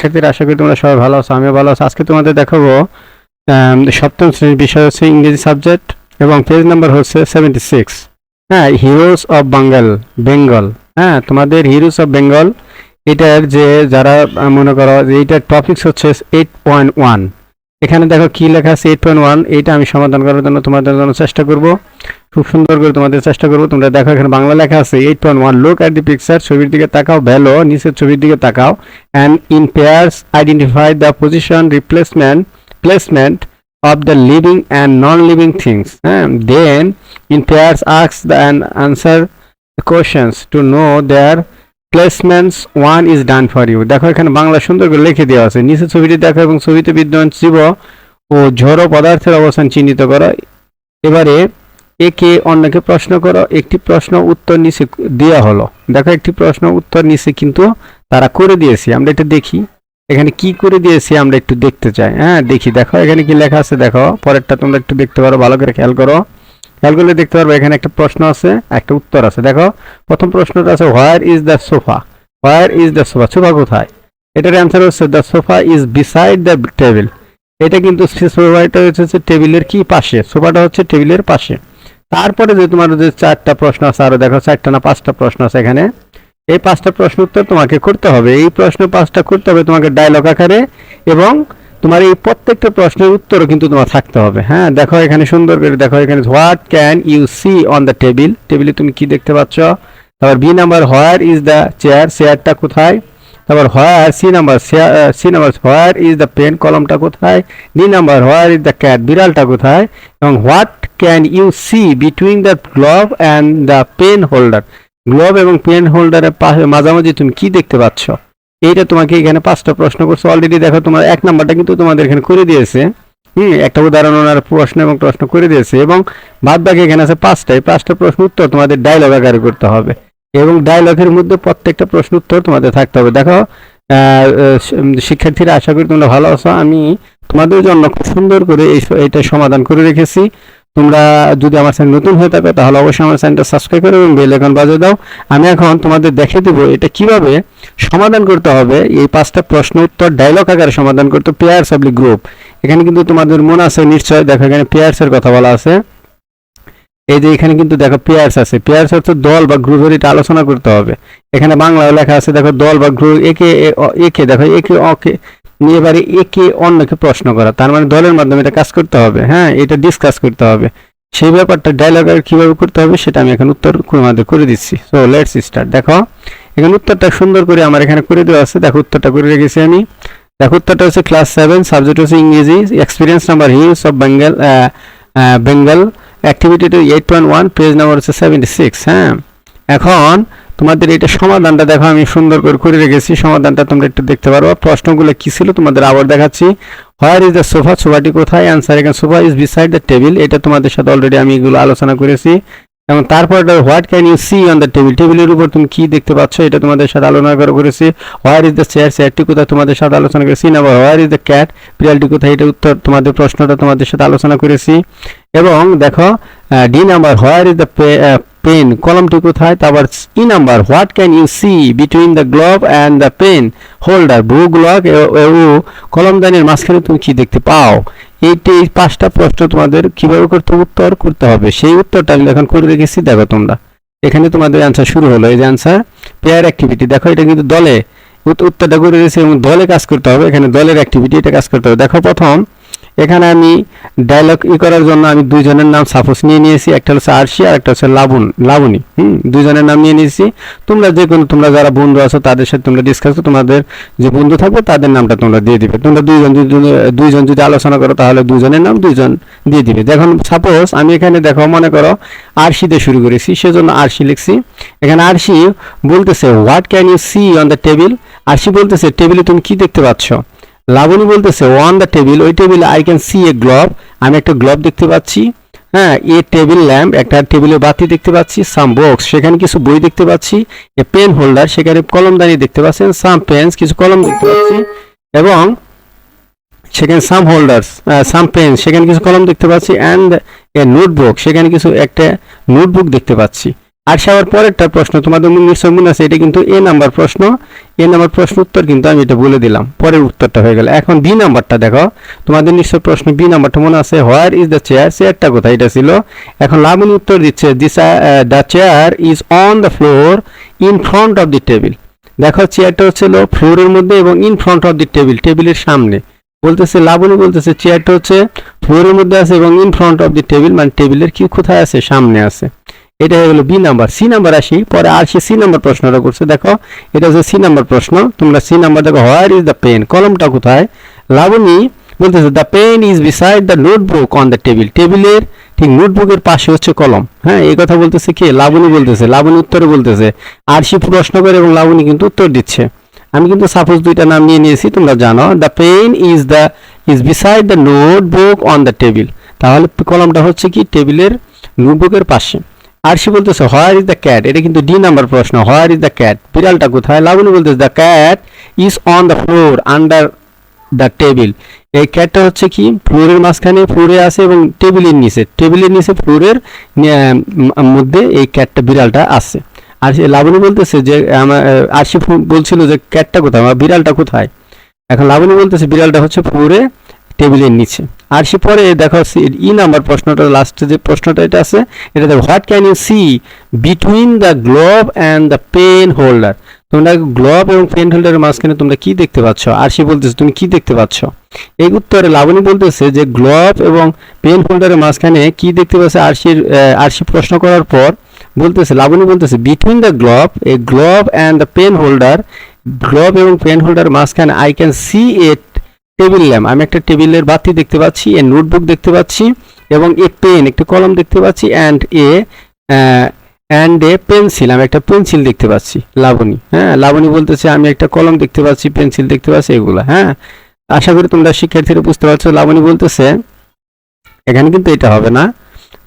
শিক্ষার্থীরা আশা করি তোমরা সবাই ভালো আছো, আমিও ভালো আছি। আজকে তোমাদের দেখাবো সপ্তম শ্রেণির বিষয় হচ্ছে ইংরেজি সাবজেক্ট এবং পেজ নাম্বার হচ্ছে সেভেন্টি সিক্স হ্যাঁ হিরোস অফ বাঙ্গাল বেঙ্গল হ্যাঁ তোমাদের হিরোজ অফ বেঙ্গল এটার যে যারা মনে করো যে এটার টপিকস হচ্ছে এইট পয়েন্ট ওয়ান এখানে দেখো কি লেখা আছে এইট পয়েন্ট ওয়ান এইটা আমি সমাধান করার জন্য তোমাদের জন্য চেষ্টা করব। খুব সুন্দর করে তোমাদের চেষ্টা করব। তোমরা দেখো এখানে বাংলা লেখা আছে eight point one look at the picture ছবির দিকে তাকাও ভ্যালো নিচের ছবির দিকে তাকাও and in pairs identify the position replacement placement of the living and non living things হ্যাঁ? Then in pairs ask the, and answer the questions to know their one is done done you দেখো, এখানে বাংলা সুন্দর করে লিখে দেওয়া আছে। নিচে ছবিটি দেখো এবং ছবিতে বিদ্যমান জীব ও ঝড়ো পদার্থের অবস্থান চিহ্নিত করো। এবারে একে অন্যকে প্রশ্ন করো। একটি প্রশ্ন উত্তর নিচে দেওয়া হলো। দেখো, একটি প্রশ্ন উত্তর নিচে কিন্তু তারা করে দিয়েছে। আমরা এটা দেখি। এখানে কি করে দিয়েছি আমরা একটু দেখতে চাই। হ্যাঁ দেখি। দেখো, এখানে কি লেখা আছে? দেখো, পরেরটা তোমরা একটু দেখতে পারো। ভালো করে খেয়াল করো। খেয়াল দেখতে পারবে, এখানে একটা প্রশ্ন আছে, একটা উত্তর আছে। দেখো, প্রথম প্রশ্নটা আছে where is the sofa where is the sofa sofa কোথায়? এটার অ্যান্সার হচ্ছে the sofa is beside the table এটা কিন্তু সোফাটা হচ্ছে টেবিলের কি পাশে? সোফাটা হচ্ছে টেবিলের পাশে। তারপরে যে তোমার যে চারটা প্রশ্ন আছে, আরও দেখো, চারটা না পাঁচটা প্রশ্ন আছে এখানে। এই পাঁচটা প্রশ্ন উত্তর তোমাকে করতে হবে। এই প্রশ্ন পাঁচটা করতে হবে তোমাকে ডায়লগ আকারে এবং তোমার এই প্রত্যেকটা প্রশ্নের উত্তরও কিন্তু তোমার থাকতে হবে। হ্যাঁ দেখো এখানে সুন্দর করে, দেখো এখানে what can you see on the table টেবিলে তুমি কি দেখতে পাচ্ছ? তারপর B number where is the chair চেয়ারটা কোথায়? তারপর where C number C number where is the pen কলমটা কোথায়? D number where is the cat বিড়ালটা কোথায়? এবং what can you see between the glove and the pen holder glove এবং pen হোল্ডারের পাশে মাঝামাঝি তুমি কি দেখতে পাচ্ছ? এইটা তোমাকে এখানে পাঁচটা প্রশ্ন করছ। অলরেডি দেখো তোমার এক নাম্বারটা কিন্তু তোমাদের এখানে করে দিয়েছে। হুম, একটা উদাহরণ ওনার প্রশ্ন এবং প্রশ্ন করে দিয়েছে এবং বাদ বাকি এখানে আছে পাঁচটা। এই পাঁচটা প্রশ্ন উত্তর তোমাদের ডায়লগ আকারে করতে হবে এবং ডায়লগের মধ্যে প্রত্যেকটা প্রশ্ন উত্তর তোমাদের থাকতে হবে। দেখো শিক্ষার্থীরা আশা করি তোমরা ভালো আছো। আমি তোমাদের জন্য খুব সুন্দর করে এই এটা সমাধান করে রেখেছি। তোমরা যদি আমার চ্যানেল নতুন হয়ে থাকে, তাহলে অবশ্যই আমার চ্যানেলটা সাবস্ক্রাইব করো এবং বেল আইকন বাজিয়ে দাও। আমি এখন তোমাদের দেখিয়ে দেবো এটা কীভাবে সমাধান করতে হবে। এই পাঁচটা প্রশ্ন উত্তর ডায়লগ আকারে সমাধান করতে পেয়ার সাবলি গ্রুপ এখানে কিন্তু তোমাদের মনে আছে নিশ্চয়। দেখো এখানে পেয়ার্স এর কথা বলা আছে। এই যে এখানে কিন্তু দেখো পেয়ার্স আছে। পেয়ার্স অর্থ দল বা গ্রুপের এটা আলোচনা করতে হবে। এখানে বাংলায় লেখা আছে, দেখো দল বা গ্রুপ একে একে, দেখো একে, অকে এবারে একে অন্যকে প্রশ্ন করা। তার মানে দলের মাধ্যমে এটা কাজ করতে হবে। হ্যাঁ এটা ডিসকাস করতে হবে। সেই ব্যাপারটা ডায়লগ কীভাবে করতে হবে সেটা আমি এখন উত্তর আমাদের করে দিচ্ছি। সো লেটস স্টার্ট দেখো, এখানে উত্তরটা সুন্দর করে আমার এখানে করে দেওয়া আছে। দেখো, উত্তরটা করে রেখেছি আমি। দেখো, উত্তরটা হচ্ছে ক্লাস সেভেন সাবজেক্ট হচ্ছে ইংরেজি experience number hues of Bengal Bengal activity two eight point one page number হচ্ছে সেভেন্টি সিক্স হ্যাঁ। এখন তোমাদের এটা সমাধানটা দেখো, আমি সুন্দর করে করে রেখেছি। সমাধানটা তোমরা একটু দেখতে পারো। প্রশ্নগুলো কি ছিল তোমাদের আবার দেখাচ্ছি। হোয়ার ইজ দ্য সোফা সোফাটি কোথায়? অ্যান্সার এখানে sofa is beside the table এটা তোমাদের সাথে অলরেডি আমি এগুলো আলোচনা করেছি। এবং তারপর what can you see on the table টেবিলের উপর তুমি কি দেখতে পাচ্ছ? এটা তোমাদের সাথে আলোচনা করে করেছি। হোয়ার ইজ দ্য চেয়ার চেয়ারটি কোথায়? তোমাদের সাথে আলোচনা করেছি। Number where is the cat বিড়ালটি কোথায়? এটা উত্তর তোমাদের প্রশ্নটা তোমাদের সাথে আলোচনা করেছি। এবং দেখো D number where is the pen কলমটি কোথায়? তারপর E number what can you see between the glove and the pen holder Bru গ্লক ও কলমদানির মাঝখানে তুমি কি দেখতে পাও? এইটি এই পাঁচটা প্রশ্ন তোমাদের কীভাবে করতে উত্তর করতে হবে? সেই উত্তরটা আমি এখন করে রেখেছি, দেখো তোমরা। এখানে তোমাদের অ্যান্সার শুরু হলো। এই যে অ্যান্সার পেয়ার অ্যাক্টিভিটি দেখো, এটা কিন্তু দলে উত্তরটা করে রেখেছি এবং দলে কাজ করতে হবে। এখানে দলের অ্যাক্টিভিটি এটা কাজ করতে হবে। দেখো প্রথম এখানে আমি ডায়লগ ই করার জন্য আমি দুইজনের নাম সাপোজ নিয়ে নিয়েছি, একটা হচ্ছে আরশি আর একটা হচ্ছে লাবণ লাবণী, হুম? দুইজনের নাম নিয়ে নিয়েছি। তোমরা যে কোনো, তোমরা যারা বন্ধু আছো, তাদের সাথে তোমরা ডিসকাস করো, তোমাদের যে বন্ধু থাকবে, তাদের নামটা তোমরা দিয়ে দিবে। তোমরা দুইজন দুইজন যদি আলোচনা করো, তাহলে দুইজনের নাম দুইজন দিয়ে দিবে। দেখুন সাপোজ আমি এখানে দেখো, মনে করো আরশি দিয়ে শুরু করেছি, সেজন্য আরশি লিখছি। এখানে আরশি বলতেছে what can you see on the table Arshi বলতেছে টেবিলে তুমি কি দেখতে পাচ্ছ? লাবণী বলতেছে অন দ্য টেবিল ওই টেবিলে I can see a glove আমি একটা গ্লোভ দেখতে পাচ্ছি হ্যাঁ এ টেবিল ল্যাম্প একটা টেবিলে বাতি দেখতে পাচ্ছি সাম বক্স সেখানে কিছু বই দেখতে পাচ্ছি এ পেন হোল্ডার সেখানে কলমদানি দেখতে পাচ্ছেন সাম পেন্স কিছু কলম দেখতে পাচ্ছি, এবং সেখানে সাম হোল্ডার্স সাম পেন সেখানে কিছু কলম দেখতে পাচ্ছি অ্যান্ড এ নোটবুক সেখানে কিছু একটা নোটবুক দেখতে পাচ্ছি। আর আবার পরেরটা প্রশ্ন, তোমাদের নিশ্চয় মনে আছে, এটা কিন্তু এ নাম্বার প্রশ্ন। এ নাম্বার প্রশ্ন উত্তর কিন্তু আমি এটা বলে দিলাম। পরের উত্তরটা হয়ে গেল। এখন বি নাম্বারটা দেখো। তোমাদের নিশ্চয় প্রশ্ন বি নাম্বারটা মনে আছে? হোয়ার ইজ দ্য চেয়ার চেয়ারটা কোথায়? এটা ছিল। এখন লাবণী উত্তর দিচ্ছে this the chair is on the floor in front of the table দেখো চেয়ারটা হচ্ছিল ফ্লোরের মধ্যে এবং in front of the table টেবিলের সামনে। বলতেছে, লাবণী বলতেছে চেয়ারটা হচ্ছে ফ্লোরের মধ্যে আছে এবং in front of the table মানে টেবিলের কি কোথায় আছে? সামনে আছে। এটা হয়ে গেল বি নাম্বার। সি নাম্বার আসি, পরে আর সে সি নাম্বার প্রশ্নটা করছে, দেখো, এটা হচ্ছে সি নাম্বার প্রশ্ন, তোমরা সি নাম্বার দেখো হোয়ার ইজ দ্য পেন কলমটা কোথায়? লাবণী বলতেছে the pen is beside the notebook on the table টেবিলের ঠিক নোটবুকের পাশে হচ্ছে কলম। হ্যাঁ এই কথা বলতেছে কে? লাবণী বলতেছে, লাবণী উত্তরে বলতেছে। আর সে প্রশ্ন করে এবং লাবণী কিন্তু উত্তর দিচ্ছে। আমি কিন্তু সাপোজ দুইটা নাম নিয়ে নিয়েছি, তোমরা জানো the pen is the is beside the notebook on the table তাহলে কলমটা হচ্ছে কি? টেবিলের নোটবুকের পাশে। আর সে বলতেছে হোয়ার ইজ দ্য ক্যাট এটা কিন্তু ডি নাম্বার প্রশ্ন হোয়ার ইজ দ্য ক্যাট বিড়ালটা কোথায়? লাবণী বলতেছে the cat is on the floor under the table এই ক্যাটটা হচ্ছে কি? ফ্লোরের মাঝখানে ফ্লোরে আছে এবং টেবিলের নিচে। টেবিলের নিচে ফ্লোরের মধ্যে এই ক্যাটটা বিড়ালটা আছে। আর সে লাবণী বলতেছে যে, আমার আর সে বলছিল যে ক্যাটটা কোথায়? আমার বিড়ালটা কোথায়? এখন লাবণী বলতেছে, বিড়ালটা হচ্ছে ফ্লোরে টেবিলের নিচে আর সে পরে দেখো ই নাম্বার প্রশ্নটা লাস্টে যে প্রশ্নটা এটা আছে, এটা দেখো what can you see between the glove and the pen holder তোমরা গ্লোভ এবং পেন হোল্ডারের মাঝখানে তোমরা কি দেখতে পাচ্ছ? আর সে বলতেছে, তুমি কি দেখতে পাচ্ছ? এই উত্তরে লাবণী বলতেছে যে গ্লোভ এবং পেন হোল্ডারের মাঝখানে কি দেখতে পাচ্ছে? আরশির আরশি প্রশ্ন করার পর বলতেছে, লাবণী বলতেছে between the glove a glove and the pen holder glove এবং পেন হোল্ডার মাঝখানে I can see a table lamp. আমি একটা টেবিলের বাতি দেখতে পাচ্ছি এ নোটবুক দেখতে পাচ্ছি, এবং এ পেন একটা কলম দেখতে পাচ্ছি and a and a pencil আমি একটা পেন্সিল দেখতে পাচ্ছি, লাবণী। হ্যাঁ লাবণী বলতেছে, আমি একটা কলম দেখতে পাচ্ছি পেন্সিল দেখতে পাচ্ছি, এগুলো হ্যাঁ। আশা করি তোমরা শিক্ষার্থীরা বুঝতে পারছ, লাবণী বলতেছে, এখানে কিন্তু এটা হবে না।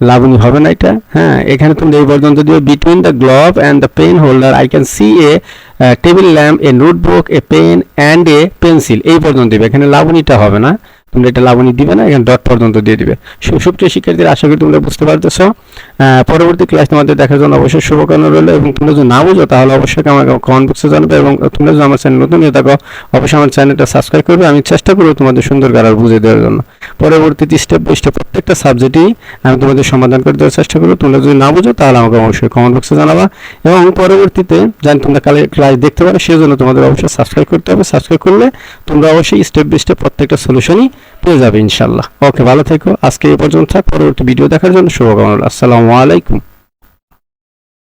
লাবণী হবে না এটা। হ্যাঁ এখানে তোমরা এই পর্যন্ত দিও। Between the glove and the pen holder I can see a table lamp a notebook a pen and a pencil এই পর্যন্ত দিবে। এখানে লাবণীটা হবে না। তোমরা এটা লাবণী দিবে না, এখানে ডট পর্যন্ত দিয়ে দিবে। সুপ্রিয় শিক্ষার্থীরা, আশা করি তোমরা বুঝতে পারতেছো। পরবর্তী ক্লাস তোমাদের দেখার জন্য অবশ্যই শুভকামনা রইল এবং তোমরা যদি না বুঝো, তাহলে অবশ্যই আমাকে কমেন্ট বক্সে জানাবে এবং তোমরা যদি আমার চ্যানেল নতুন হয়ে থাকো, অবশ্যই আমার চ্যানেলটা সাবস্ক্রাইব করবে। আমি চেষ্টা করব তোমাদের সুন্দর গারার বুঝে দেওয়ার জন্য। পরবর্তীতে স্টেপ বাই স্টেপ প্রত্যেকটা সাবজেক্টই আমি তোমাদের সমাধান করে দেওয়ার চেষ্টা করব। তোমরা যদি না বুঝো, তাহলে আমাকে অবশ্যই কমেন্ট বক্সে জানাবা। এবং পরবর্তীতে জানি তোমরা কালে ক্লাস দেখতে পারো সেই জন্য তোমাদের অবশ্যই সাবস্ক্রাইব করতে হবে। সাবস্ক্রাইব করলে তোমরা অবশ্যই স্টেপ বাই স্টেপ প্রত্যেকটা সলিউশনই পেয়ে যাবে ইনশাল্লাহ ওকে ভালো থেকো। আজকে এই পর্যন্ত থাক। পরবর্তী ভিডিও দেখার জন্য শুভকামনা আসসালামু আলাইকুম।